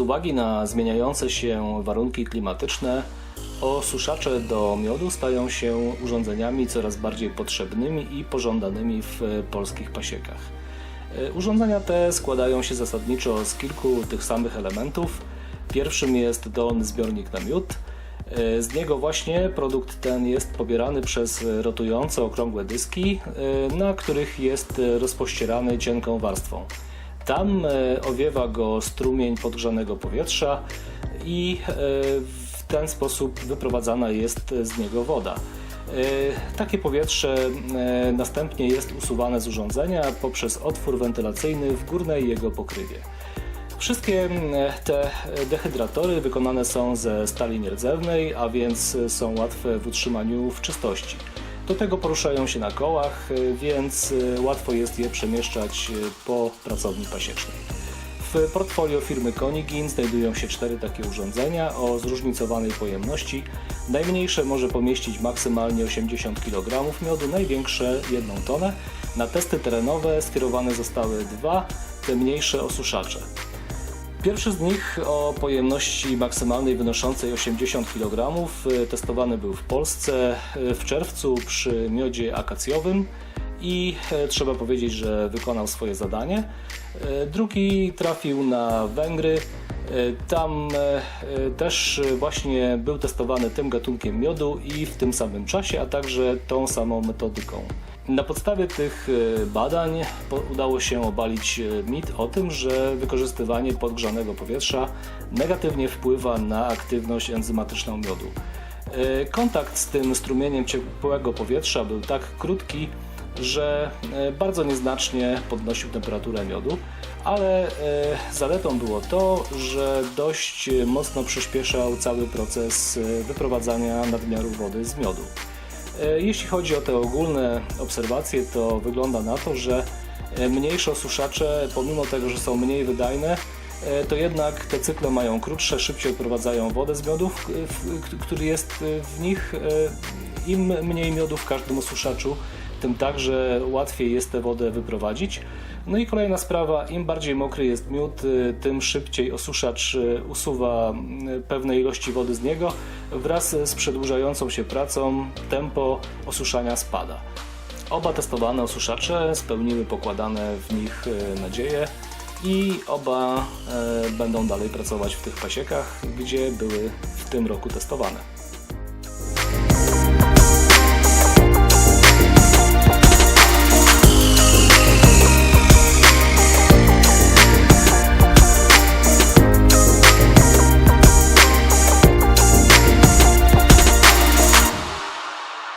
uwagi na zmieniające się warunki klimatyczne, osuszacze do miodu stają się urządzeniami coraz bardziej potrzebnymi i pożądanymi w polskich pasiekach. E, Urządzenia te składają się zasadniczo z kilku tych samych elementów. Pierwszym jest dolny zbiornik na miód. E, Z niego właśnie produkt ten jest pobierany przez rotujące okrągłe dyski, e, na których jest rozpościerany cienką warstwą. Tam e, owiewa go strumień podgrzanego powietrza i e, w ten sposób wyprowadzana jest z niego woda. E, Takie powietrze następnie jest usuwane z urządzenia poprzez otwór wentylacyjny w górnej jego pokrywie. Wszystkie te dehydratory wykonane są ze stali nierdzewnej, a więc są łatwe w utrzymaniu w czystości. Do tego poruszają się na kołach, e, więc e, łatwo jest je przemieszczać e, po pracowni pasiecznej. W portfolio firmy Konigin znajdują się cztery takie urządzenia o zróżnicowanej pojemności. Najmniejsze może pomieścić maksymalnie 80 kg miodu, największe 1 tonę. Na testy terenowe skierowane zostały dwa, te mniejsze osuszacze. Pierwszy z nich o pojemności maksymalnej wynoszącej 80 kg testowany był w Polsce e, w czerwcu przy miodzie akacjowym i e, trzeba powiedzieć, że wykonał swoje zadanie. Drugi trafił na Węgry. Tam też właśnie był testowany tym gatunkiem miodu i w tym samym czasie, a także tą samą metodyką. Na podstawie tych e, badań udało się obalić e, mit o tym, że wykorzystywanie podgrzanego powietrza negatywnie wpływa na aktywność enzymatyczną miodu. E, Kontakt z tym strumieniem ciepłego powietrza był tak krótki, że bardzo nieznacznie podnosił temperaturę miodu, ale zaletą było to, że dość mocno przyspieszał cały proces wyprowadzania nadmiaru wody z miodu. E, Jeśli chodzi o te ogólne obserwacje, to wygląda na to, że e, mniejsze osuszacze, pomimo tego, że są mniej wydajne, e, to jednak te cykle mają krótsze, szybciej odprowadzają wodę z miodów, który jest w nich. Im mniej miodu w każdym osuszaczu, tym także łatwiej jest tę wodę wyprowadzić. No i kolejna sprawa, im bardziej mokry jest miód, y, tym szybciej osuszacz y, usuwa mm, pewne ilości wody z niego. Wraz z przedłużającą się pracą tempo osuszania spada. Oba testowane osuszacze spełniły pokładane w nich y, nadzieje i oba będą dalej pracować w tych pasiekach, gdzie były w tym roku testowane.